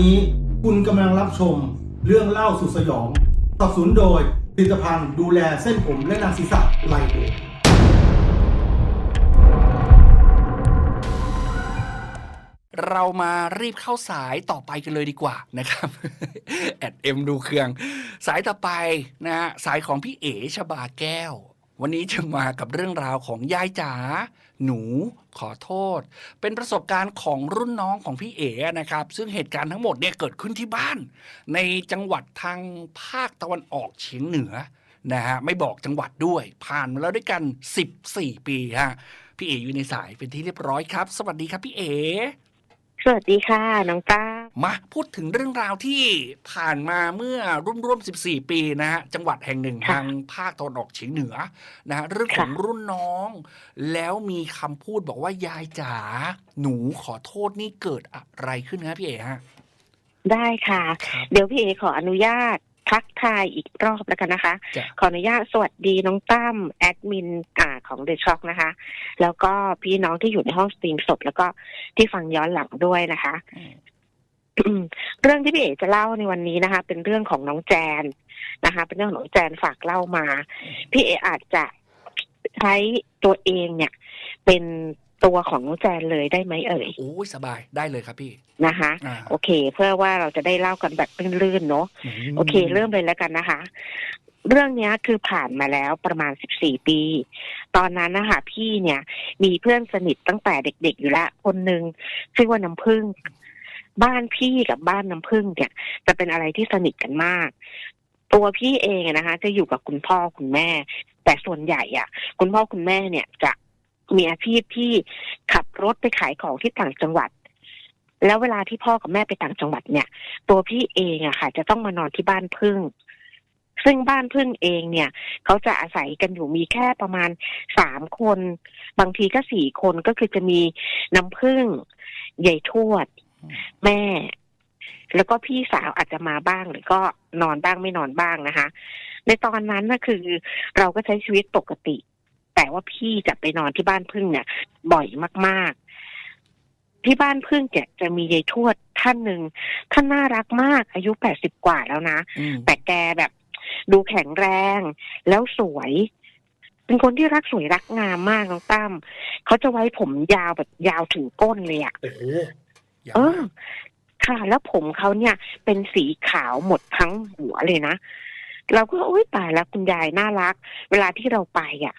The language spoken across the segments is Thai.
นี้คุณกำลังรับชมเรื่องเล่าสุดสยองสนับสนุนโดยผลิตภัณฑ์ดูแลเส้นผมและหนังศีรษะไลโอเรามารีบเข้าสายต่อไปกันเลยดีกว่านะครับ แอดเอ็มดูเครื่อง สายต่อไปนะฮะสายของพี่เอ๋ชบาแก้ว วันนี้จะมากับเรื่องราวของยายจ๋า หนูขอโทษ เป็นประสบการณ์ของรุ่นน้องของพี่เอ๋นะครับ ซึ่งเหตุการณ์ทั้งหมดเนี่ยเกิดขึ้นที่บ้าน ในจังหวัดทางภาคตะวันออกเฉียงเหนือนะฮะไม่บอกจังหวัดด้วย ผ่านมาแล้วด้วยกัน 14 ปีฮะพี่เอ๋อยู่ในสายเป็นที่เรียบร้อยครับ สวัสดีครับพี่เอ๋ สวัสดีค่ะ น้องต้ามาพูดถึงเรื่องราวที่ผ่านมาเมื่อร่วมๆ14 ปีนะฮะจังหวัดแห่งหนึ่งค่ะทางภาคตะวันออกเฉียงเหนือนะฮะเรื่องของค่ะรุ่นน้อง แล้วมีคำพูดบอกว่ายายจ๋าหนูขอโทษนี่เกิดอะไรขึ้นฮะพี่เอ๋ฮะได้ค่ะครับเดี๋ยวพี่เอขออนุญาต ทักทายอีกรอบแล้วกันนะคะจ้ะขออนุญาตสวัสดีน้องตั้มแอดมินอ่าของเดอะช็อคนะคะ แล้วก็พี่น้องที่อยู่ในห้องสตรีมสด แล้วก็ที่ฟังย้อนหลังด้วยนะคะอืมเรื่องที่พี่เอจะเล่าในวันนี้นะคะ เป็นเรื่องของน้องแจนนะคะ เป็นเรื่องของน้องแจนฝากเล่ามา พี่เออาจจะใช้ตัวเองเนี่ย เป็น ตัวของน้องแจนเลยได้ไหมเอ่ยโอ้ยสบายได้เลยครับพี่นะคะอ่าโอเค เพื่อว่าเราจะได้เล่ากันแบบลื่นๆเนาะมโอเค เริ่มเลยแล้วกันนะคะ เรื่องเนี้ยคือผ่านมาแล้วประมาณสิบสี่ปี ตอนนั้นนะคะพี่เนี่ย มีเพื่อนสนิทตั้งแต่เด็กๆอยู่แล้วคนหนึ่งชื่อว่าน้ำพึ่ง บ้านพี่กับบ้านน้ำพึ่งเนี่ย จะเป็นอะไรที่สนิทกันมาก ตัวพี่เองอะนะคะ จะอยู่กับคุณพ่อคุณแม่ แต่ส่วนใหญ่อะคุณพ่อคุณแม่เนี่ยจะ มีอาชีพที่ขับรถไปขายของที่ต่างจังหวัด แล้วเวลาที่พ่อกับแม่ไปต่างจังหวัดเนี่ย ตัวพี่เองอะค่ะ จะต้องมานอนที่บ้านพึ่ง ซึ่งบ้านพึ่งเองเนี่ย เขาจะอาศัยกันอยู่มีแค่ประมาณสามคน บางทีก็สี่คนก็คือจะมีน้ำพึ่งใหญ่ทวด แม่ แล้วก็พี่สาวอาจจะมาบ้างหรือก็นอนบ้างไม่นอนบ้างนะคะ ในตอนนั้นนะคือเราก็ใช้ชีวิตปกติ แต่ว่าพี่จะไปนอนที่บ้านพึ่งเนี่ย บ่อยมากๆ ที่บ้านพึ่งจะจะมียายทวดท่านหนึ่งท่านน่ารักมากอายุแปดสิบกว่าแล้วนะอืมแต่แกแบบดูแข็งแรง แล้วสวย เป็นคนที่รักสวยรักงามมากน้องตั้มเขาจะไว้ผมยาวแบบยาวถึงก้นเลยอะโอ้โหยาวเอมาอกค่ะ แล้วผมเขาเนี่ย เป็นสีขาวหมดทั้งหัวเลยนะ เราก็โอ๊ยตายแล้วคุณยายน่ารัก เวลาที่เราไปอะ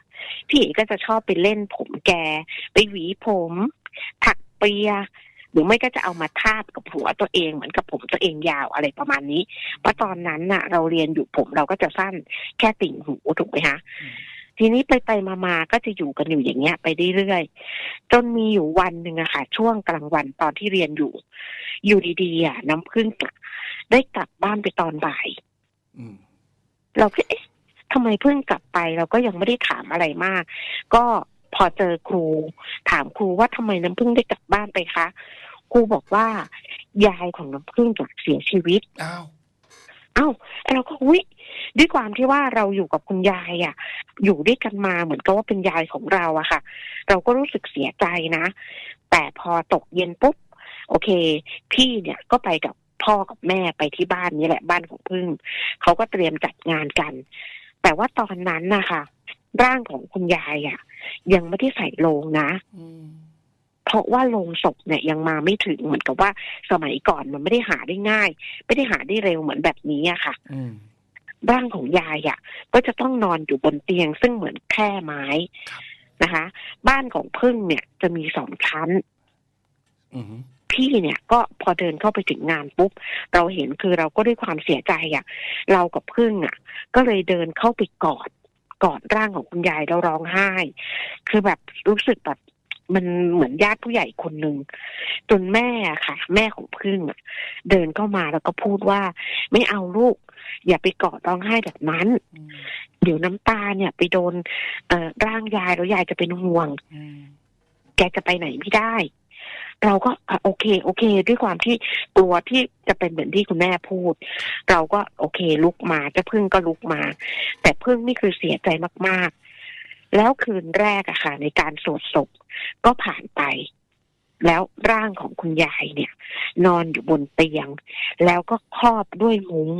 พี่เอ๋ก็จะชอบไปเล่นผมแก ไปหวีผม ถักเปีย หรือไม่ก็จะเอามาทาบกับหัวตัวเองเหมือนกับผมตัวเองยาวอะไรประมาณนี้เพราะตอนนั้นน่ะ เราเรียนอยู่ผมเราก็จะสั้นแค่ติ่งหูถูกไหมคะทีนี้ไปไปมามาก็จะอยู่กันอยู่อย่างเงี้ยไปเรื่อยๆจนมีอยู่วันหนึ่งอะค่ะ ช่วงกลางวันตอนที่เรียนอยู่ อยู่ดีๆอะน้ำพึ่งได้กลับบ้านไปตอนบ่ายอืม เราก็เอ๊ะทำไมเพิ่งกลับไปเราก็ยังไม่ได้ถามอะไรมาก ก็พอเจอครู ถามครูว่าทำไมน้ำพึ่งได้กลับบ้านไปคะครูบอกว่ายายของน้ำพึ่งจะเสียชีวิตอ้าวเอ้าไอ้เราก็อุ้ยด้วยความที่ว่าเราอยู่กับคุณยายอะ อยู่ด้วยกันมาเหมือนกับว่าเป็นยายของเราอะค่ะ เราก็รู้สึกเสียใจนะ แต่พอตกเย็นปุ๊บ โอเค พี่เนี่ยก็ไปกับ พ่อกับแม่ไปที่บ้านนี้แหละบ้านของพึ่งเขาก็เตรียมจัดงานกัน แต่ว่าตอนนั้นนะคะร่างของคุณยายอะยังไม่ได้ใส่โลงนะอืมเพราะว่าโลงศพเนี่ยยังมาไม่ถึงเหมือนกับว่าสมัยก่อนมันไม่ได้หาได้ง่าย ไม่ได้หาได้เร็วเหมือนแบบนี้อะค่ะอืมร่างของยายอะก็จะต้องนอนอยู่บนเตียง ซึ่งเหมือนแคร่ไม้ครับนะคะ บ้านของพึ่งเนี่ยจะมีสองชั้นอืม พี่เนี่ยก็พอเดินเข้าไปถึงงานปุ๊บ เราเห็นคือเราก็ด้วยความเสียใจอะเรากับพึ่งอะก็เลยเดินเข้าไปกอดกอดร่างของคุณยายแล้วร้องไห้ คือแบบรู้สึกแบบมันเหมือนญาติผู้ใหญ่คนหนึ่งจนแม่อะค่ะ แม่ของพึ่งอะเดินเข้ามาแล้วก็พูดว่าไม่เอาลูก อย่าไปกอดร้องไห้แบบนั้นอืมเดี๋ยวน้ำตาเนี่ย ไปโดนเอ่อร่างยายแล้วยายจะเป็นห่วงอืมแกจะไปไหนไม่ได้ เราก็โอเค โอเค ด้วยความที่กลัวที่จะเป็นเหมือนที่คุณแม่พูด เราก็โอเค ลุกมาจะพึ่งก็ลุกมา แต่พึ่งนี่คือเสียใจมากๆ แล้วคืนแรกอะค่ะ ในการสวดศพก็ผ่านไป แล้วร่างของคุณยายเนี่ย นอนอยู่บนเตียง แล้วก็ครอบด้วยมุ้ง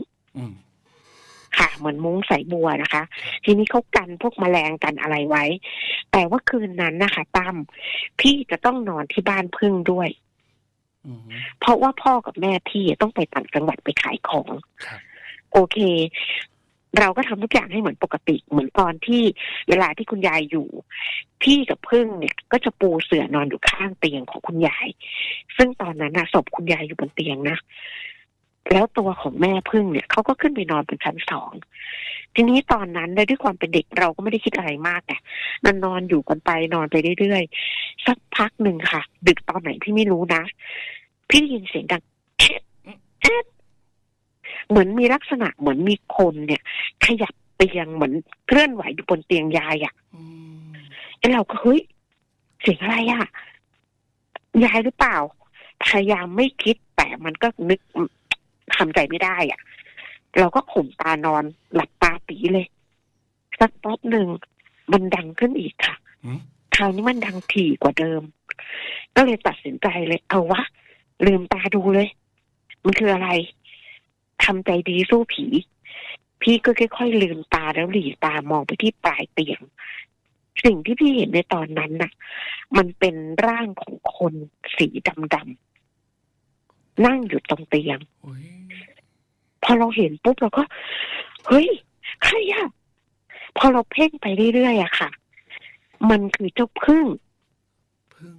ค่ะ เหมือนมุ้งใสบัวนะคะ ทีนี้เขากันพวกแมลงกันอะไรไว้ แต่ว่าคืนนั้นนะคะตั้มพี่จะต้องนอนที่บ้านพึ่งด้วยอืมเพราะว่าพ่อกับแม่พี่ต้องไปต่างจังหวัดไปขายของครับโอเค เราก็ทำทุกอย่างให้เหมือนปกติ เหมือนตอนที่เวลาที่คุณยายอยู่ พี่กับพึ่งเนี่ย ก็จะปูเสื่อนอนอยู่ข้างเตียงของคุณยาย ซึ่งตอนนั้นนะศพคุณยายอยู่บนเตียงนะ แล้วตัวของแม่พึ่งเนี่ยเขาก็ขึ้นไปนอนบนชั้นสองทีนี้ตอนนั้นเนี่ยด้วยความเป็นเด็กเราก็ไม่ได้คิดอะไรมากไงมันนอนอยู่กันไปนอนไปเรื่อยๆสักพักหนึ่งค่ะ ดึกตอนไหนพี่ไม่รู้นะพี่ได้ยินเสียงดังแอะแอะเหมือนมีลักษณะเหมือนมีคนเนี่ย ขยับเตียงเหมือนเคลื่อนไหวอยู่บนเตียงยายอะ่ะอืมไอ้เราก็เฮ้ยเสียงอะไรอะ่ะยายหรือเปล่าพยายามไม่คิดแต่มันก็นึก ทำใจไม่ได้อะ่ะ เราก็ข่มตานอนหลับตาปีเลยสักแป๊บหนึ่งมันดังขึ้นอีกค่ะอืมคราวนี้มันดังถี่กว่าเดิม ก็เลยตัดสินใจเลย เอาวะลืมตาดูเลย มันคืออะไรทำใจดีสู้ผี พี่ก็ค่อยๆลืมตาแล้วหลีตามองไปที่ปลายเตียง สิ่งที่พี่เห็นในตอนนั้นน่ะ มันเป็นร่างของคนสีดำๆ นั่งอยู่ตรงเตียงโอ้ยพอเราเห็นปุ๊บเราก็ เฮ้ย ใครอะพอเราเพ่งไปเรื่อยๆอะค่ะ มันคือเจ้าพึ่งพึ่ง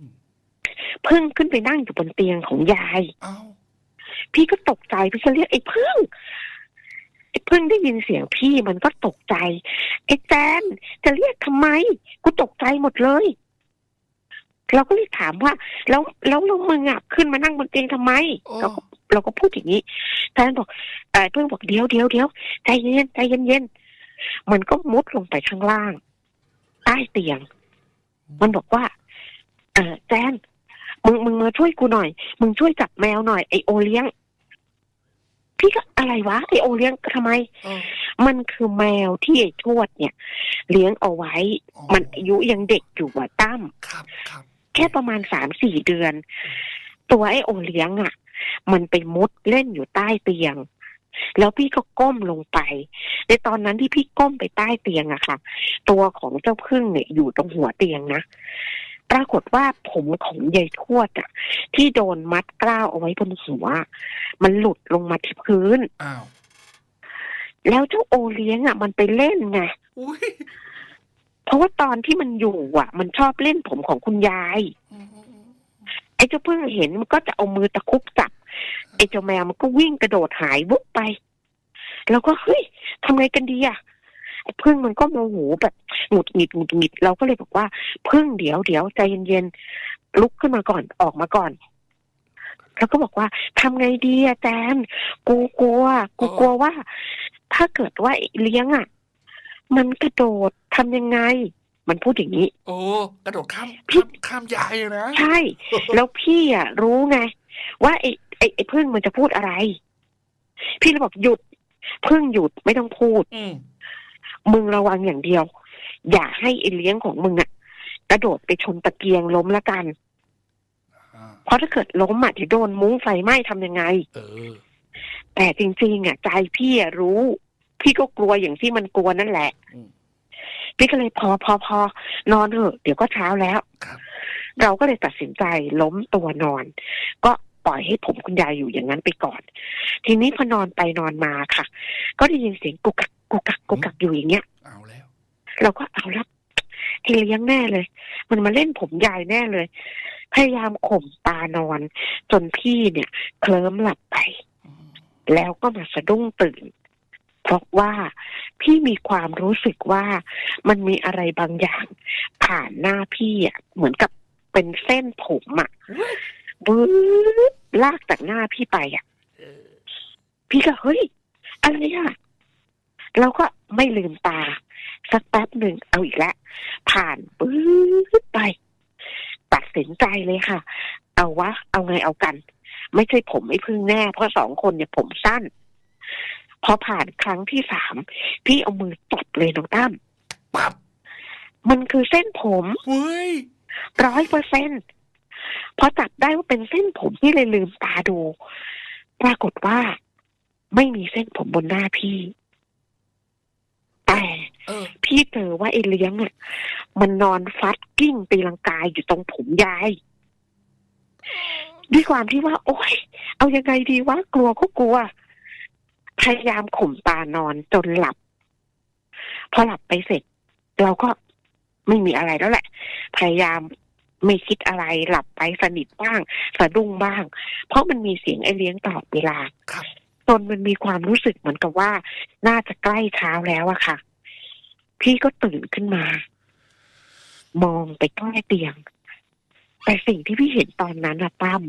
พึ่งขึ้นไปนั่งอยู่บนเตียงของยายเอ้าพี่ก็ตกใจพี่ก็เรียกไอ้พึ่งไอ้พึ่งได้ยินเสียงพี่มันก็ตกใจไอ้แจนจะเรียกทำไม กูตกใจหมดเลย เราก็เลยถามว่า แล้วแล้วแล้วมึงอะขึ้นมานั่งบนเตียงทำไมโอ้เราก็เราก็พูดอย่างนี้แจนบอกเออพึ่งบอกเดี๋ยวเดี๋ยวเดี๋ยวใจเย็นใจเย็นเย็นมันก็มุดลงไปข้างล่าง ใต้เตียง มันบอกว่า เออแจนมึงมึงมาช่วยกูหน่อย มึงช่วยจับแมวหน่อยไอโอเลี้ยง พี่ก็อะไรวะไอโอเลี้ยงทำไมเออมันคือแมวที่ไอทวดเนี่ย เลี้ยงเอาไว้อ๋อมันอายุยังเด็กอยู่หัวตั้มครับครับ แค่ประมาณสามสี่เดือน ตัวไอโอเลี้ยงอะ มันไปมุดเล่นอยู่ใต้เตียง แล้วพี่ก็ก้มลงไป ในตอนนั้นที่พี่ก้มไปใต้เตียงอะค่ะ ตัวของเจ้าพึ่งเนี่ยอยู่ตรงหัวเตียงนะปรากฏว่าผมของยายทวดอะที่โดนมัดกล้าวเอาไว้บนหัว มันหลุดลงมาที่พื้น อ้าว แล้วเจ้าโอเลี้ยงอะมันไปเล่นไงอุ้ยเพ ราะว่าตอนที่มันอยู่อะมันชอบเล่นผมของคุณยายอืมอืมอืมไอ้เจ้าพึ่งเห็นมันก็จะเอามือตะคุบจับไอ้เจ้าแมวมันก็วิ่งกระโดดหายวุบไป แล้วก็เฮ้ยทำไงกันดีอะไอ้พึ่งมันก็โมโหแบบหงุดหงิดหงุดหงิดเราก็เลยบอกว่าพึ่งเดี๋ยวเดี๋ยวใจเย็นๆลุกขึ้นมาก่อนออกมาก่อน แล้วก็บอกว่าทำไงดีอะแจนกูกลัวกูกลัวว่า ถ้าเกิดว่าไอ้เลี้ยงอะ มันกระโดดทำยังไง มันพูดอย่างนี้ โอ้กระโดดข้ามพี่ข้ามข้ามยายเลยนะใช่ แล้วพี่อะรู้ไง ว่าไอ้ไอ้ไอ้พึ่งมันจะพูดอะไร พี่เลยบอกหยุดพึ่งหยุดไม่ต้องพูด อืมมึงระวังอย่างเดียว อย่าให้ไอ้เลี้ยงของมึงอะ กระโดดไปชนตะเกียงล้มละกัน อ่าเพราะถ้าเกิดล้มอะเดี๋ยวโดนมุ้งไฟไหม้ทำยังไง เออ แต่จริงๆอะใจพี่อะรู้ พี่ก็กลัวอย่างที่มันกลัวนั่นแหละอืมพี่ก็เลยพอพอพอนอนเถอะเดี๋ยวก็เช้าแล้วครับเราก็เลยตัดสินใจล้มตัวนอน ก็ปล่อยให้ผมคุณยายอยู่อย่างนั้นไปก่อน ทีนี้พอนอนไปนอนมาค่ะ ก็ได้ยินเสียงกุกกักกุกกักกุกกักอยู่อย่างเงี้ยเอาแล้วเราก็เอาละไอ้เลี้ยงแน่เลย มันมาเล่นผมยายแน่เลย พยายามข่มตานอน จนพี่เนี่ย เคลิ้มหลับไปอืมแล้วก็มาสะดุ้งตื่น เพราะว่าพี่มีความรู้สึกว่ามันมีอะไรบางอย่าง ผ่านหน้าพี่อะเหมือนกับเป็นเส้นผมอะบื้อลากจากหน้าพี่ไปอะเออพี่ก็เฮ้ยอะไรอะเราก็ไม่ลืมตา สักแป๊บหนึ่งเอาอีกแล้วผ่านปื๊ดไป ตัดสินใจเลยค่ะ เอาวะ เอาไงเอากัน ไม่ใช่ผมไม่พึ่งแน่ เพราะสองคนเนี่ยผมสั้น พอผ่านครั้งที่สามพี่เอามือจับเลยน้องตั้มปับมันคือเส้นผมเฮ้ยร้อยเปอร์เซ็นพอจับได้ว่าเป็นเส้นผมพี่เลยลืมตาดู ปรากฏว่าไม่มีเส้นผมบนหน้าพี่ แต่เออพี่เจอว่าไอ้เลี้ยงอะมันนอนฟัดกิ้งตีลังกายอยู่ตรงผมยายด้วยความที่ว่า โอ๊ย เอายังไงดีวะกลัวก็กลัว พยายามข่มตานอนจนหลับ พอหลับไปเสร็จ เราก็ไม่มีอะไรแล้วแหละ พยายามไม่คิดอะไรหลับไปสนิทบ้างสะดุ้งบ้าง เพราะมันมีเสียงไอ้เลี้ยงตลอดเวลาครับจนมันมีความรู้สึกเหมือนกับว่า น่าจะใกล้เช้าแล้วอะค่ะ พี่ก็ตื่นขึ้นมา มองไปใกล้เตียง แต่สิ่งที่พี่เห็นตอนนั้นอะตั้ม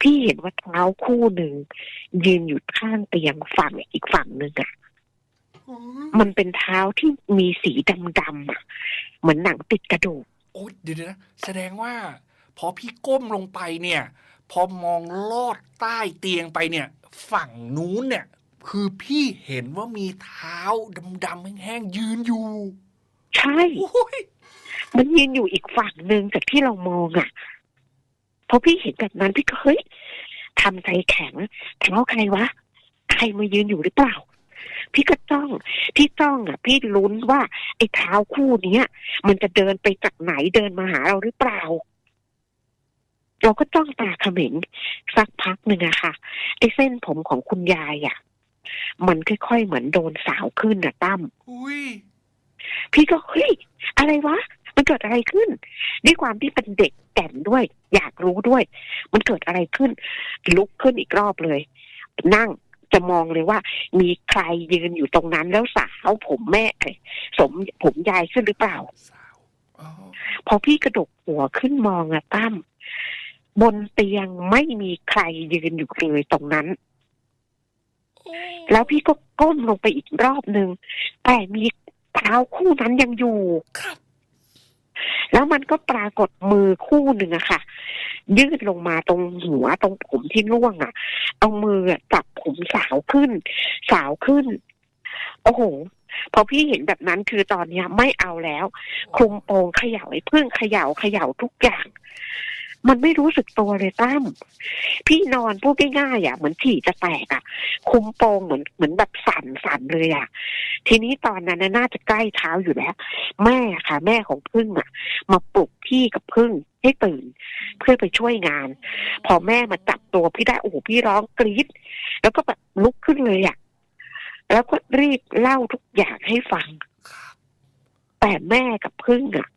พี่เห็นว่าเท้าคู่หนึ่งยืนอยู่ข้างเตียงฝั่งอีกฝั่งหนึ่งอะมันเป็นเท้าที่มีสีดำๆอะเหมือนหนังติดกระดูกโอ้ยเดี๋ยวนะแสดงว่า พอพี่ก้มลงไปเนี่ย พอมองลอดใต้เตียงไปเนี่ย ฝั่งนู้นเนี่ย คือพี่เห็นว่ามีเท้าดำๆแห้งๆยืนอยู่ ใช่โอ้ย มันยืนอยู่อีกฝั่งหนึ่งจากที่เรามองอะ่ะพอพี่เห็นแบบนั้นพี่ก็เฮ้ยทำใจแข็งเท้าใครวะ ใครมายืนอยู่หรือเปล่า พี่ก็จ้องที่จ้องอะ พี่ลุ้นว่า ไอ้เท้าคู่เนี้ย มันจะเดินไปจากไหนเดินมาหาเราหรือเปล่า เราก็จ้องตาเขม็งสักพักหนึ่งอะค่ะไอ้เส้นผมของคุณยายอะมันค่อยๆเหมือนโดนสาวขึ้นอะตั้มอุ้ยพี่ก็เฮ้ยอะไรวะ มันเกิดอะไรขึ้น ด้วยความที่เป็นเด็กแก่นด้วย อยากรู้ด้วย มันเกิดอะไรขึ้น ลุกขึ้นอีกรอบเลย นั่งจะมองเลยว่า มีใครยืนอยู่ตรงนั้นแล้วสาวผมแม่เอ้ยสมผมยายขึ้นหรือเปล่าสาวอ๋อพอพี่กระดกหัวขึ้นมองอะตั้มบนเตียงไม่มีใครยืนอยู่เลยตรงนั้น แล้วพี่ก็ก้มลงไปอีกรอบหนึ่งแต่มีเท้าคู่นั้นยังอยู่ครับ แล้วมันก็ปรากฏมือคู่หนึ่งอะค่ะ ยืดลงมาตรงหัวตรงผมที่ร่วงอะเอามือจับผมสาวขึ้น สาวขึ้น โอ้โหพอพี่เห็นแบบนั้นคือตอนเนี้ยไม่เอาแล้ว คลุมโปงเขย่าไอ้พึ่งเขย่าเขย่าทุกอย่าง มันไม่รู้สึกตัวเลยตั้มพี่นอนพูดง่ายๆอะเหมือนฉี่จะแตกอะ คุมโปงเหมือนเหมือนแบบสั่นสั่นเลยอะ ทีนี้ตอนนั้นน่ะน่าจะใกล้เช้าอยู่แล้ว แม่ค่ะ แม่ของพึ่งอะ มาปลุกพี่กับพึ่งให้ตื่น เพื่อไปช่วยงาน พอแม่มาจับตัวพี่ได้โอ้โหพี่ร้องกรี๊ดแล้วก็แบบลุกขึ้นเลยอะแล้วก็รีบเล่าทุกอย่างให้ฟังครับแต่แม่กับพึ่งอะ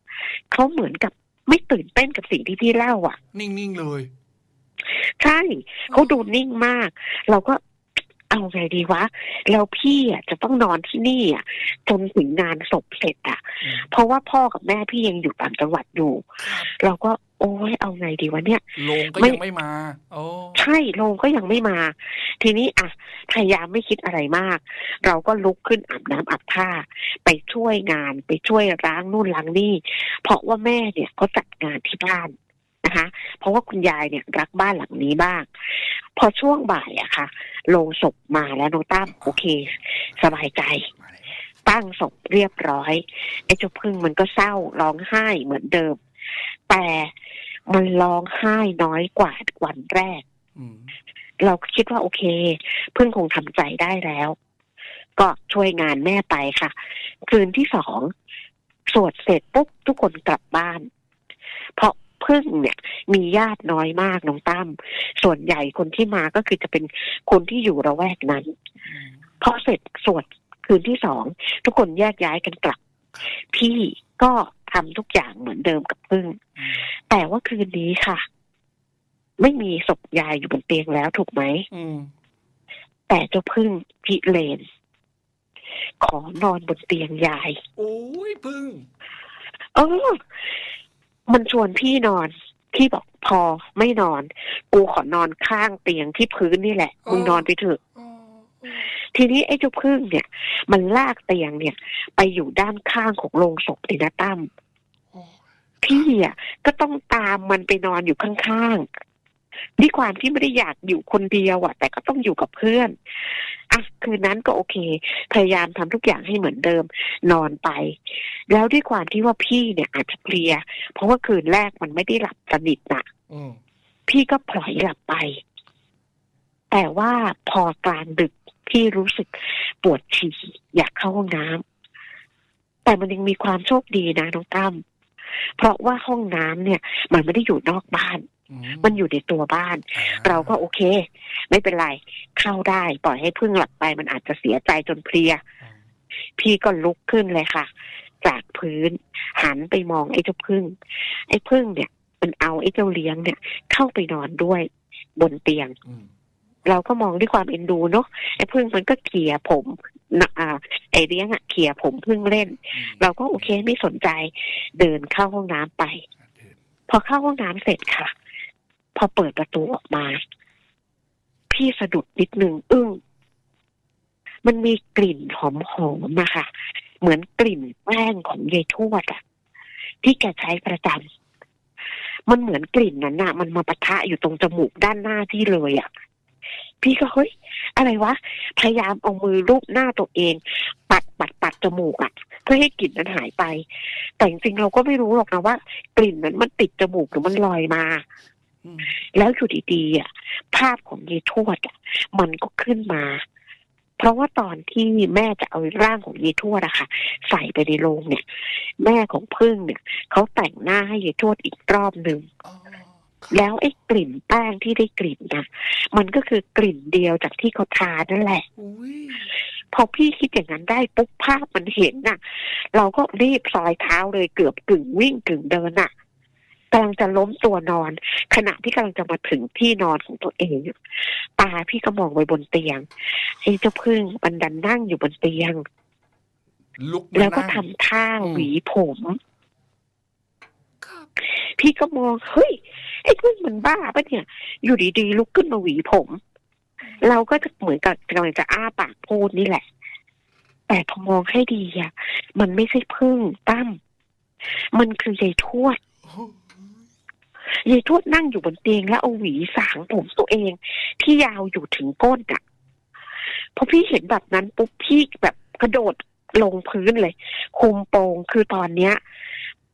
เขาเหมือนกับ ไม่ตื่นเต้นกับสิ่งที่พี่เล่าอะ นิ่งๆเลย ใช่เขาดูนิ่งมาก เราก็ เอาไงดีวะ แล้วพี่อะจะต้องนอนที่นี่อะจนถึงงานศพเสร็จอะอืมเพราะว่าพ่อกับแม่พี่ยังอยู่ต่างจังหวัดอยู่ครับเราก็โอ้ยเอาไงดีวะเนี่ยโลงก็ไม่ยังไม่มาโอ้ใช่โรงก็ยังไม่มา ทีนี้อะพยายามไม่คิดอะไรมาก เราก็ลุกขึ้นอาบน้ำอาบท่าไปช่วยงานไปช่วยล้างนู่นล้างนี่ เพราะว่าแม่เนี่ยเขาจัดงานที่บ้าน นะคะ เพราะว่าคุณยายเนี่ยรักบ้านหลังนี้บ้างพอช่วงบ่ายอะค่ะโรงศพมาแล้วน้องตั้มโอเค สบายใจมาแล้วตั้งศพเรียบร้อยไอ้เจ้าพึ่งมันก็เศร้าร้องไห้เหมือนเดิม แต่มันร้องไห้น้อยกว่าวันแรกอืมเราก็คิดว่าโอเคพึ่งคงทำใจได้แล้ว ก็ช่วยงานแม่ไปค่ะ คืนที่สอง สวดเสร็จปุ๊บทุกคนกลับบ้าน เพราะ พึ่งเนี่ยมีญาติน้อยมากน้องตั้มส่วนใหญ่คนที่มาก็คือจะเป็นคนที่อยู่ระแวกนั้นอืมพอเสร็จสวดคืนที่สองทุกคนแยกย้ายกันกลับ พี่ก็ทำทุกอย่างเหมือนเดิมกับพึ่งอืมแต่ว่าคืนนี้ค่ะ ไม่มีศพยายอยู่บนเตียงแล้วถูกไหมอืมแต่เจ้าพึ่งพิเรนขอนอนบนเตียงยายโอ้ยพึ่งเออ มันชวนพี่นอน พี่บอกพอไม่นอน กูขอนอนข้างเตียงที่พื้นนี่แหละมึงนอนไปเถอะอ๋อทีนี้ไอ้เจ้าพึ่งเนี่ย มันลากเตียงเนี่ย ไปอยู่ด้านข้างของโรงศพเลยนะตั้มโอ้พี่อะก็ต้องตามมันไปนอนอยู่ข้างๆด้วยความที่ไม่ได้อยากอยู่คนเดียวอะ แต่ก็ต้องอยู่กับเพื่อน อะคืนนั้นก็โอเค พยายามทำทุกอย่างให้เหมือนเดิม นอนไป แล้วด้วยความที่ว่าพี่เนี่ยอาจจะเพลีย เพราะว่าคืนแรกมันไม่ได้หลับสนิทนะอืมพี่ก็พลอยหลับไป แต่ว่าพอกลางดึกพี่รู้สึกปวดฉี่อยากเข้าห้องน้ำแต่มันยังมีความโชคดีนะน้องตั้มเพราะว่าห้องน้ำเนี่ย มันไม่ได้อยู่นอกบ้านอื มันอยู่ในตัวบ้านอ่เราก็โอเค ไม่เป็นไรเข้าได้ปล่อยให้พึ่งหลับไปมันอาจจะเสียใจจนเพลียอืมพี่ก็ลุกขึ้นเลยค่ะ จากพื้นหันไปมองไอ้เจ้าพึ่ง ไอ้พึ่งเนี่ย มันเอาไอ้เจ้าเลี้ยงเนี่ย เข้าไปนอนด้วยบนเตียงอืมเราก็มองด้วยความเอ็นดูเนาะไอ้พึ่งมันก็เขี่ยผมนะอ่าไอ้เลี้ยงอะเขี่ยผมพึ่งเล่นอืมเราก็โอเคไม่สนใจ เดินเข้าห้องน้ำไปเดินพอเข้าห้องน้ำเสร็จค่ะ พอเปิดประตูออกมา พี่สะดุดนิดนึงอึ้งมันมีกลิ่นหอมๆมาค่ะ เหมือนกลิ่นแป้งของยายทวดอะที่แกใช้ประจำมันเหมือนกลิ่นนั้นน่ะมันมาปะทะอยู่ตรงจมูกด้านหน้าที่เลยอะพี่ก็เฮ้ยอะไรวะ พยายามเอามือลูบหน้าตัวเอง ปัดปัดปัดจมูกอะเพื่อให้กลิ่นนั้นหายไป แต่จริงๆเราก็ไม่รู้หรอกนะว่า กลิ่นนั้นมันติดจมูกหรือมันลอยมา แล้วอยู่ดีๆอะภาพของยายทวดอะมันก็ขึ้นมา เพราะว่าตอนที่แม่จะเอาร่างของยายทวดอะค่ะ ใส่ไปในโรงเนี่ย แม่ของพึ่งเนี่ยเขาแต่งหน้าให้ยายทวดอีกรอบหนึ่งอ๋อแล้วไอ้กลิ่นแป้งที่ได้กลิ่นนะมันก็คือกลิ่นเดียวจากที่เขาทานั่นแหละอุ้ยพอพี่คิดอย่างนั้นได้ปุ๊บภาพมันเห็นน่ะ เราก็รีบซอยเท้าเลยเกือบกึ่งวิ่งกึ่งเดินน่ะ กำลังจะล้มตัวนอน ขณะที่กำลังจะมาถึงที่นอนของตัวเองอะตาพี่ก็มองไปบนเตียงไอ้เจ้าพึ่งมันดันนั่งอยู่บนเตียง ลุกมาแล้วก็นั่งทำท่าอืมหวีผมครับพี่ก็มองเฮ้ยไอ้พึ่งมันบ้าปะเนี่ย อยู่ดีๆลุกขึ้นมาหวีผม เราก็จะเหมือนกับกำลังจะอ้าปากพูดนี่แหละ แต่พอมองให้ดีอะมันไม่ใช่พึ่งตั้มมันคือยายทวด ยายทวดนั่งอยู่บนเตียงแล้วเอาหวีสางผมตัวเอง ที่ยาวอยู่ถึงก้นอะพอพี่เห็นแบบนั้นปุ๊บพี่แบบกระโดดลงพื้นเลย คุมโปงคือตอนเนี้ย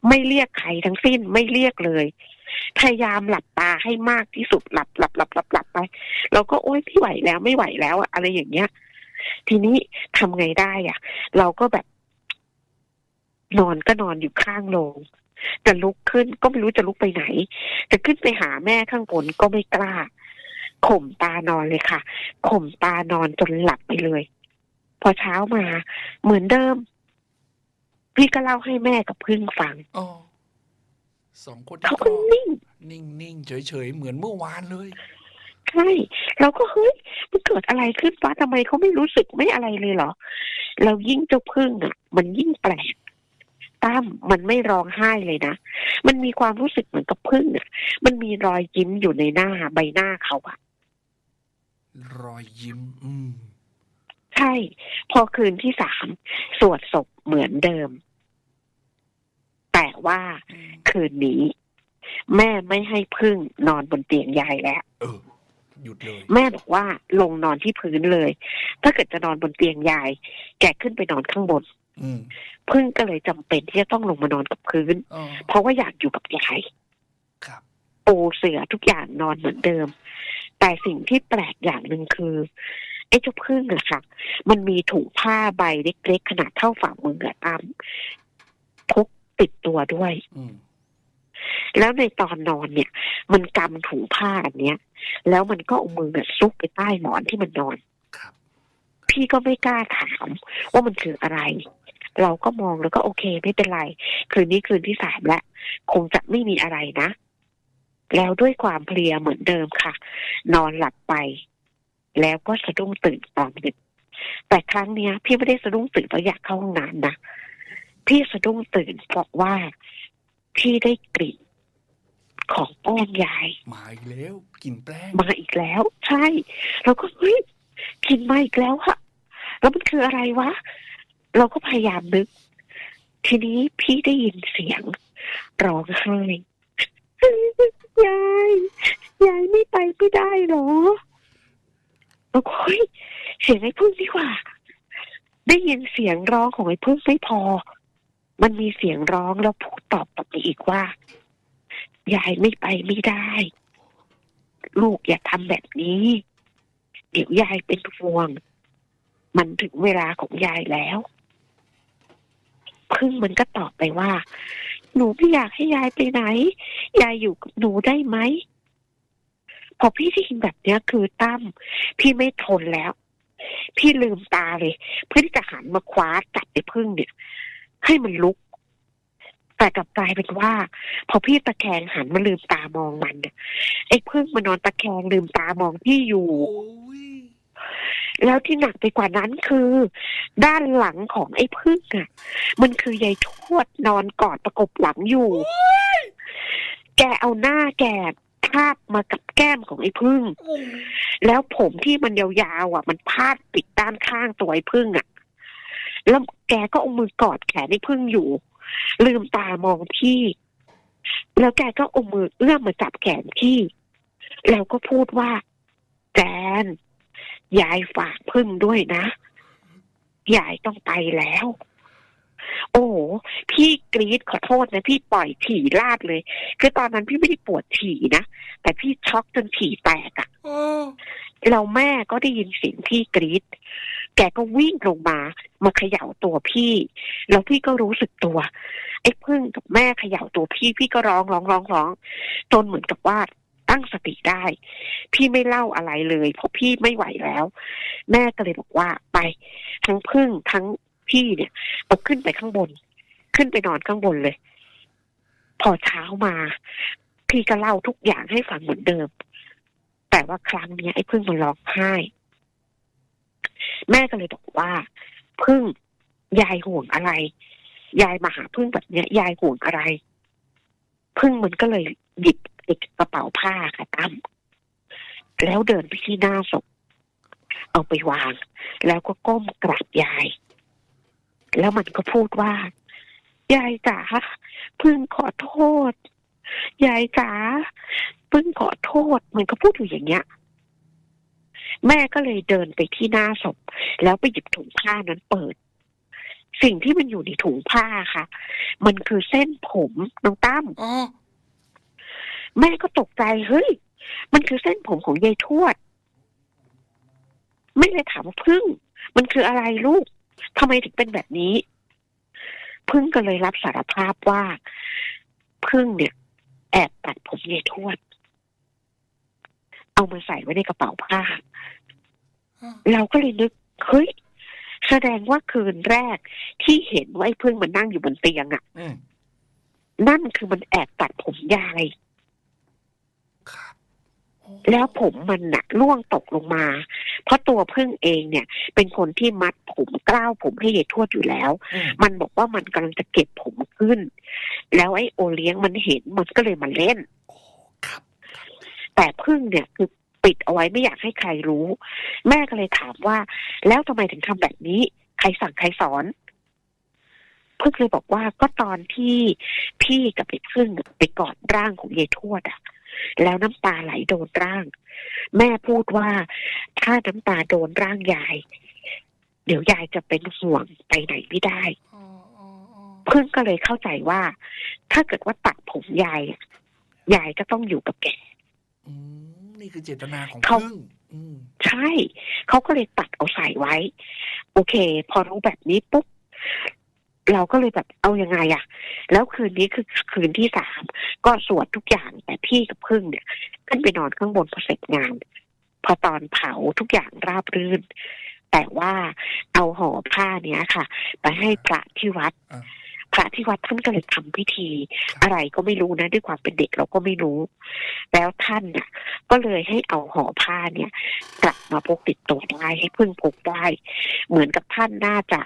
ไม่เรียกใครทั้งสิ้นไม่เรียกเลย พยายามหลับตาให้มากที่สุดหลับหลับหลับหลับหลับไปเราก็โอ๊ยไม่ไหวแล้วไม่ไหวแล้วอะอะไรอย่างเงี้ย ทีนี้ทำไงได้อะ เราก็แบบ นอนก็นอนอยู่ข้างโรง จะลุกขึ้นก็ไม่รู้จะลุกไปไหน จะขึ้นไปหาแม่ข้างบนก็ไม่กล้า ข่มตานอนเลยค่ะ ข่มตานอนจนหลับไปเลย พอเช้ามา เหมือนเดิม พี่ก็เล่าให้แม่กับพึ่งฟังอ๋อสองคนนี้เขาก็ก็นิ่ง นิ่งนิ่งเฉยเฉยๆเหมือนเมื่อวานเลยใช่เราก็เฮ้ยมันเกิดอะไรขึ้นวะทำไมเขาไม่รู้สึกไม่อะไรเลยเหรอแล้วยิ่งเจ้าพึ่งอะ มันยิ่งแปลก ตั้มมันไม่ร้องไห้เลยนะ มันมีความรู้สึกเหมือนกับพึ่งอะ มันมีรอยยิ้มอยู่ในหน้าใบหน้าเขาอะรอยยิ้ม อืม ใช่ พอคืนที่สามสวดศพเหมือนเดิม แต่ว่าอืมคืนนี้ แม่ไม่ให้พึ่งนอนบนเตียงยายแล้วเออหยุดเลยแม่บอกว่าลงนอนที่พื้นเลย ถ้าเกิดจะนอนบนเตียงยาย แกขึ้นไปนอนข้างบนอืม พึ่งก็เลยจำเป็นที่จะต้องลงมานอนกับพื้นอ๋อเพราะว่าอยากอยู่กับยายครับปูเสือทุกอย่างนอนเหมือนเดิม แต่สิ่งที่แปลกอย่างหนึ่งคือไอ้เจ้าพึ่งอะค่ะ มันมีถุงผ้าใบเล็กๆขนาดเท่าฝ่ามืออะตามพกติดตัวด้วยอืมแล้วในตอนนอนเนี่ย มันกำถุงผ้าอันเนี้ย แล้วมันก็เอามืออะซุกไปใต้หมอนที่มันนอนครับพี่ก็ไม่กล้าถามว่ามันคืออะไร เราก็มองแล้วก็โอเค ไม่เป็นไร คืนนี้คืนที่สามแล้วคงจะไม่มีอะไรนะ แล้วด้วยความเพลียเหมือนเดิมค่ะ นอนหลับไป แล้วก็สะดุ้งตื่นตอนดึกแต่ครั้งเนี้ย พี่ไม่ได้สะดุ้งตื่นเพราะอยากเข้าห้องน้ำนะพี่สะดุ้งตื่นเพราะว่าพี่ได้กลิ่นของแป้งยาย มาอีกแล้วกลินแป้งมาอีกแล้ว ใช่ เราก็เฮ้ยกินมาอีกแล้วอะแล้วมันคืออะไรวะ เราก็พยายามนึก ทีนี้พี่ได้ยินเสียงร้องไห้ยายยายไม่ไปไม่ได้หรอเราก็เฮ้ยเสียงไอ้พึ่งดีกว่า ได้ยินเสียงร้องของไอ้พึ่งไม่พอ มันมีเสียงร้องแล้วพูดตอบกลับไปอีกว่ายายไม่ไปไม่ได้ ลูกอย่าทำแบบนี้ เดี๋ยวยายเป็นห่วง มันถึงเวลาของยายแล้ว พึ่งมันก็ตอบไปว่า หนูไม่อยากให้ยายไปไหน ยายอยู่กับหนูได้ไหมพอพี่ได้ยินแบบเนี้ยคือตั้มพี่ไม่ทนแล้ว พี่ลืมตาเลย เพื่อที่จะหันมาคว้าจับไอ้พึ่งเนี่ย ให้มันลุก แต่กลับกลายเป็นว่า พอพี่ตะแคงหันมาลืมตามองมันเนี่ยไอ้พึ่งมันนอนตะแคงลืมตามองพี่อยู่ แล้วที่หนักไปกว่านั้นคือ ด้านหลังของไอ้พึ่งอะ มันคือยายทวดนอนกอดประกบหลังอยู่ แกเอาหน้าแกทาบมากับแก้มของไอ้พึ่ง แล้วผมที่มันยาวๆอะ มันพาดปิดด้านข้างตัวไอ้พึ่งอะ แล้วแกก็เอามือกอดแขนไอ้พึ่งอยู่ ลืมตามองพี่ แล้วแกก็เอามือเอื้อมมาจับแขนพี่ แล้วก็พูดว่า แจน ยายฝากพึ่งด้วยนะยายต้องไปแล้ว โอ้โหพี่กรีดขอโทษนะพี่ปล่อยฉี่ลาดเลย คือตอนนั้นพี่ไม่ได้ปวดฉี่นะแต่พี่ช็อกจนฉี่แตกอะโอ้เราแม่ก็ได้ยินเสียงพี่กรีดแกก็วิ่งลงมามาเขย่าตัวพี่ แล้วพี่ก็รู้สึกตัวไอ้พึ่งกับแม่เขย่าตัวพี่พี่ก็ร้องร้องร้องร้องจนเหมือนกับว่า ตั้งสติได้ พี่ไม่เล่าอะไรเลยเพราะพี่ไม่ไหวแล้ว แม่ก็เลยบอกว่าไป ทั้งพึ่งทั้งพี่เนี่ยเอาขึ้นไปข้างบน ขึ้นไปนอนข้างบนเลย พอเช้ามา พี่ก็เล่าทุกอย่างให้ฟังเหมือนเดิม แต่ว่าครั้งเนี้ยไอ้พึ่งมันร้องไห้แม่ก็เลยบอกว่า พึ่งยายห่วงอะไร ยายมาหาพึ่งแบบเนี้ย ยายห่วงอะไร พึ่งมันก็เลยหยิบ ไอ้กระเป๋าผ้าค่ะตั้มแล้วเดินไปที่หน้าศพเอาไปวาง แล้วก็ก้มกราบยาย แล้วมันก็พูดว่า ยายจ๋าพึ่งขอโทษ ยายจ๋าพึ่งขอโทษ มันก็พูดอยู่อย่างเงี้ย แม่ก็เลยเดินไปที่หน้าศพ แล้วไปหยิบถุงผ้านั้นเปิด สิ่งที่มันอยู่ในถุงผ้าค่ะ มันคือเส้นผมน้องตั้มอ๋อ แม่ก็ตกใจเฮ้ย มันคือเส้นผมของยายทวด ไม่เลยถามว่าพึ่ง มันคืออะไรลูกทำไมถึงเป็นแบบนี้ พึ่งก็เลยรับสารภาพว่า พึ่งเนี่ย แอบตัดผมยายทวด เอามาใส่ไว้ในกระเป๋าผ้า เราก็เลยนึกเฮ้ยแสดงว่าคืนแรกที่เห็นว่าไอ้พึ่งมันนั่งอยู่บนเตียงอะ่ะอืมนั่นคือมันแอบตัดผมยายครับโอ้ แล้วผมมันน่ะร่วงตกลงมา เพราะตัวพึ่งเองเนี่ย เป็นคนที่มัดผมกล้าวผมให้ยายทวดอยู่แล้วอืมมันบอกว่ามันกำลังจะเก็บผมขึ้น แล้วไอ้โอเลี้ยงมันเห็นมันก็เลยมาเล่นโอ้ครับแต่พึ่งเนี่ยคือปิดเอาไว้ไม่อยากให้ใครรู้ แม่ก็เลยถามว่า แล้วทำไมถึงทำแบบนี้ ใครสั่งใครสอนพึ่งเลยบอกว่าก็ตอนที่พี่กับไอ้พึ่งไปกอดร่างของยายทวดอะ แล้วน้ำตาไหลโดนร่าง แม่พูดว่าถ้าน้ำตาโดนร่างยาย เดี๋ยวยายจะเป็นห่วงไปไหนไม่ได้อ๋ออ๋ออ๋อพึ่งก็เลยเข้าใจว่า ถ้าเกิดว่าตัดผมยายอะยายก็ต้องอยู่กับแกอืมนี่คือเจตนาของเขาพึ่งอืมใช่เขาก็เลยตัดเอาใส่ไว้ โอเค พอรู้แบบนี้ปุ๊บ เราก็เลยแบบเอายังไงอะแล้วคืนนี้คือคืนที่สามก็สวดทุกอย่างแต่พี่กับพึ่งเนี่ย ขึ้นไปนอนข้างบนพอเสร็จงาน พอตอนเผาทุกอย่างราบรื่น แต่ว่าเอาห่อผ้าเนี้ยค่ะ ไปให้พระที่วัด อ่า พระที่วัดท่านก็เลยทำพิธี อะไรก็ไม่รู้นะด้วยความเป็นเด็กเราก็ไม่รู้ แล้วท่านน่ะ ก็เลยให้เอาห่อผ้าเนี่ย กลับมาพกติดตัวได้ให้พึ่งพกได้ เหมือนกับท่านน่าจะ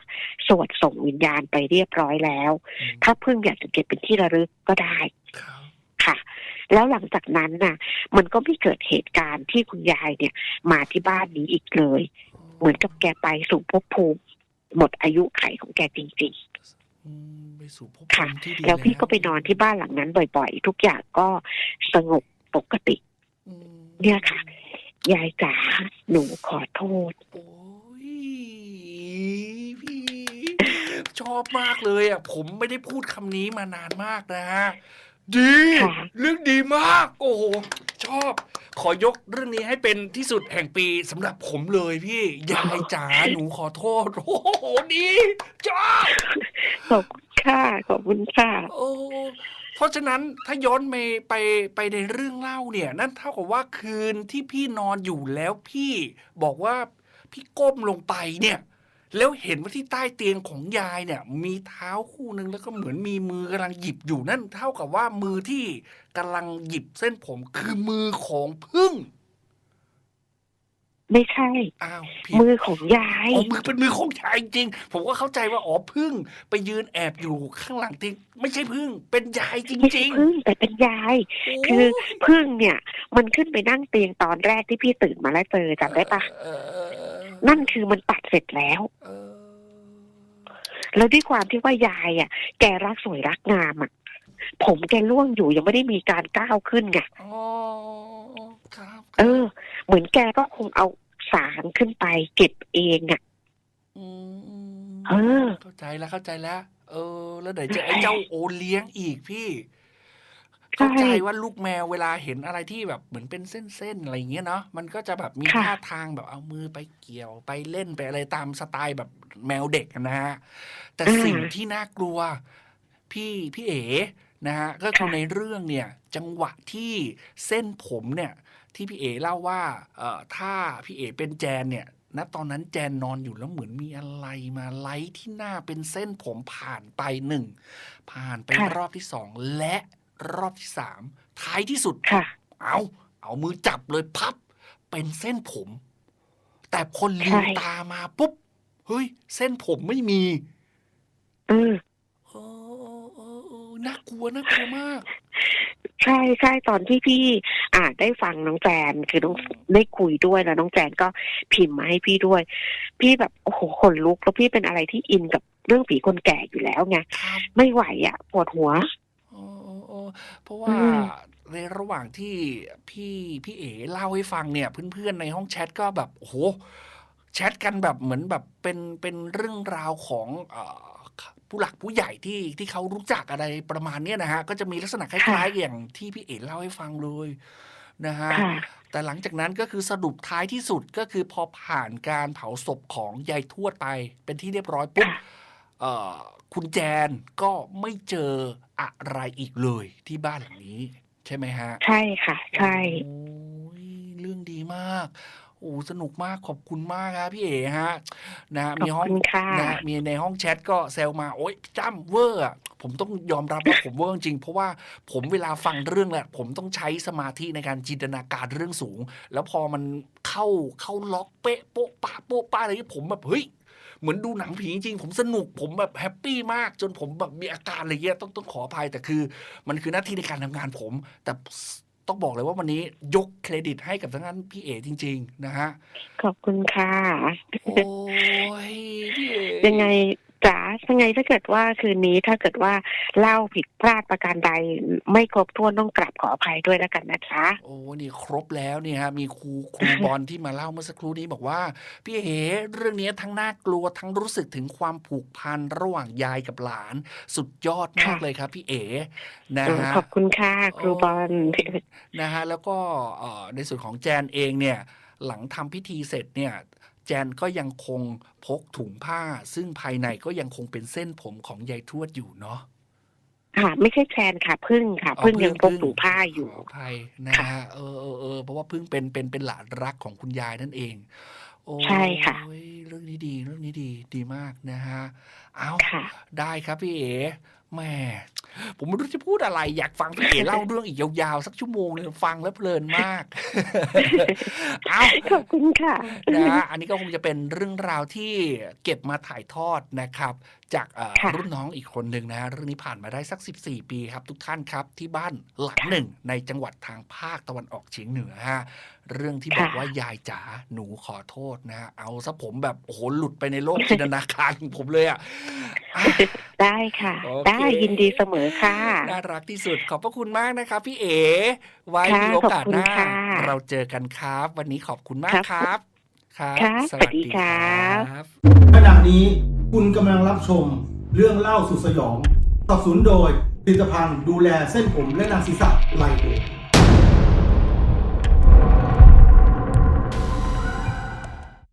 สวดส่งวิญญาณไปเรียบร้อยแล้วอืมถ้าพึ่งอยากจะเก็บเป็นที่ระลึกก็ได้ครับค่ะ แล้วหลังจากนั้นน่ะ มันก็ไม่เกิดเหตุการณ์ที่คุณยายเนี่ย มาที่บ้านนี้อีกเลย เหมือนกับแกไปสู่ภพภูมิหมดอายุไขของแกจริงอืม ไปสู่ภพค่ะภูมิที่ดีๆแล้วพี่ก็ไปนอนที่บ้านหลังนั้นบ่อย ๆ ทุกอย่างก็สงบปกติอืมเนี่ยค่ะ ยายจ๋าหนูขอโทษโอ้ยพี่ชอบมากเลยอะ ผมไม่ได้พูดคำนี้มานานมากนะ ดี ค่ะ เรื่องดีมาก โอ้โห ชอบ ขอยกเรื่องนี้ให้เป็นที่สุดแห่งปีสำหรับผมเลยพี่ ยายจ๋า หนูขอโทษ โอ้โห ดีชอบ ขอบคุณค่ะขอบคุณค่ะ โอ้เพราะฉะนั้นถ้าย้อนไปไปไปในเรื่องเล่าเนี่ย นั่นเท่ากับว่าคืนที่พี่นอนอยู่แล้วพี่บอกว่าพี่ก้มลงไปเนี่ย แล้วเห็นว่าที่ใต้เตียงของยายเนี่ย มีเท้าคู่หนึ่งแล้วก็เหมือนมีมือกำลังหยิบอยู่นั่น เท่ากับว่ามือที่กำลังหยิบเส้นผมคือมือของพึ่ง ไม่ใช่อ้าวผิดมือของยายอ๋อมือเป็นมือของยายจริง ผมก็เข้าใจว่าอ๋อพึ่ง ไปยืนแอบอยู่ข้างหลังเตียงไม่ใช่พึ่ง เป็นยายจไม่ใช่ริงพึ่งแต่เป็นยายๆคือโพึ่งเนี่ย มันขึ้นไปนั่งเตียงตอนแรกที่พี่ตื่นมาแล้วเจอจำได้ปะเออ นั่นคือมันตัดเสร็จแล้วเออแล้วด้วยความที่ว่ายายอะ แกรักสวยรักงามอะ ผมแกร่วงอยู่ยังไม่ได้มีการก้าวขึ้นไงอ๋อครับเออ เหมือนแกก็คงเอาสารขึ้นไปเก็บเองอะมเออ เข้าใจแล้วเข้าใจแล้ว เออ แล้วไหนจะไอ้เจ้าโอเลี้ยงอีกพี่ใช่ เข้าใจว่าลูกแมวเวลาเห็นอะไรที่แบบเหมือนเป็นเส้นๆอะไรอย่างเงี้ยเนาะมันก็จะแบบมีค่ะท่าทางแบบเอามือไปเกี่ยวไปเล่นไปอะไรตามสไตล์แบบแมวเด็กอะนะฮะแต่สิ่งที่น่ากลัว พี่พี่เอ๋นะฮะก็คือในเรื่องเนี่ย จังหวะที่เส้นผมเนี่ย ที่พี่เอ๋เล่าว่าเอ่อถ้าพี่เอ๋เป็นแจนเนี่ยณตอนนั้นแจนนอนอยู่แล้วเหมือนมีอะไรมาไล่ที่หน้าเป็นเส้นผมผ่านไปหนึ่งผ่านไปค่ะรอบที่สองและ รอบที่สามท้ายที่สุดค่ะเอาเอามือจับเลยพับ เป็นเส้นผม แต่พอลืมใช่ตามาปุ๊บเฮ้ย เส้นผมไม่มีเออเออเออเออน่ากลัวน่ากลัวมากใช่ใช่ตอนที่พี่อ่าได้ฟังน้องแจนคือน้องได้คุยด้วยแล้วน้องแจนก็พิมพ์มาให้พี่ด้วย พี่แบบโอ้โหขนลุกแล้วพี่เป็นอะไรที่อินกับเรื่องผีคนแก่อยู่แล้วไงครับไม่ไหวอะปวดหัว เออเออเออเพราะว่าอืมในระหว่างที่พี่พี่เอ๋เล่าให้ฟังเนี่ยเพื่อนๆในห้องแชทก็แบบโอ้โหแชทกันแบบเหมือนแบบเป็นเป็นเรื่องราวของเอ่อผู้หลักผู้ใหญ่ที่ที่เขารู้จักอะไรประมาณเนี้ยนะฮะก็จะมีลักษณะคล้ายๆอย่างที่พี่เอ๋เล่าให้ฟังเลยนะฮะค่ะแต่หลังจากนั้นก็คือสรุปท้ายที่สุดก็คือพอผ่านการเผาศพของยายทวดไป เป็นที่เรียบร้อยปุ๊บ ค่ะเอ่อคุณแจนก็ไม่เจออะไรอีกเลยที่บ้านหลังนี้ ใช่ไหมฮะ ใช่ค่ะ ใช่โอ้ยเรื่องดีมากโอ้สนุกมากขอบคุณมากครับพี่เอ๋ฮะ นะขอบมีห้องคุณค่ะนะมีในห้องแชทก็แซวมาโอ๊ยจ้ำเวอร์อะผมต้องยอมรับว่าผมเวอร์จริงเพราะว่าผมเวลาฟังเรื่องแหละผมต้องใช้สมาธิในการจินตนาการเรื่องสูง แล้วพอมันเข้าเข้าล็อกเป๊ะโป๊ะปะโป๊ะปะอะไรอย่างเงี้ยผมแบบเฮ้ย เหมือนดูหนังผีจริงผมสนุกผมแบบแฮปปี้มากจนผมแบบมีอาการอะไรเงี้ยต้องต้องขออภัยแต่คือ มันคือหน้าที่ในการทำงานผม แต่ต้องบอกเลยว่าวันนี้ยกเครดิตให้กับทั้งนั้นพี่เอจริง ๆ นะฮะ ขอบคุณค่ะ โอ้ยพี่เอยังไง จ๋ายังไงถ้าเกิดว่าคืนนี้ถ้าเกิดว่าเล่าผิดพลาดประการใดไม่ครบถ้วนต้องกลับขออภัยด้วยแล้วกันนะจ๊ะโอ้นี่ครบแล้วเนี่ยฮะมีครูครูบอลที่มาเล่าเมื่อสักครู่นี้บอกว่า พี่เอเรื่องนี้ทั้งน่ากลัวทั้งรู้สึกถึงความผูกพันระหว่างยายกับหลาน สุดยอดมากค่ะเลยครับ พี่เอนะเออฮะขอบคุณค่ะครูบอลโอ้นะฮะแล้วก็เอ่อในส่วนของแจนเองเนี่ยหลังทำพิธีเสร็จเนี่ยแจนก็ยังคงพกถุงผ้า ซึ่งภายในก็ยังคงเป็นเส้นผมของยายทวดอยู่เนาะค่ะ ไม่ใช่แชนค่ะพึ่งค่ะพึ่งยังพกถุงผ้าอยู่ขออภัยนะฮะเออเออเออเพราะว่าพึ่งเป็นเป็นเป็นหลานรักของคุณยายนั่นเองโอ้ใช่ค่ะยเรื่องนี้ดีเรื่องนี้ดีดีมากนะฮะเอาค่ะได้ครับพี่เอ๋แหม่ ผมไม่รู้จะพูดอะไร อยากฟังพี่เอ๋เล่าเรื่องอีกยาวๆ สักชั่วโมงเลยฟังแล้วเพลินมากเอาขอบคุณค่ะนะฮะอันนี้ก็คงจะเป็นเรื่องราวที่เก็บมาถ่ายทอดนะครับ จากเอ่อค่ะรุ่นน้องอีกคนหนึ่งนะฮะเรื่องนี้ผ่านมาได้สัก 14 ปีครับ ทุกท่านครับที่บ้านหลังหนึ่งในจังหวัดทางภาคตะวันออกเฉียงเหนือฮะเรื่องที่บอกว่ายายจ๋าหนูขอโทษนะฮะเอาซะผมแบบโอ้โหหลุดไปในโลกจินตนาการของผมเลยอะอะ ได้ค่ะ โอเค ได้ยินดีเสมอค่ะ น่ารักที่สุดขอบพระคุณมากนะครับ พี่เอ๋ไว้ค่ะมีโอกาสหน้า ขอบคุณค่ะเราเจอกันครับ วันนี้ขอบคุณมากครับครับครับค่ะสวัสดีสวัสดีคครัรับ บ ขณะนี้คุณกำลังรับชมเรื่องเล่าสุดสยองสนับสนุนโดยผผลิตภัณฑ์ดูแลเส้นผมและหนังศีรษะไลโอ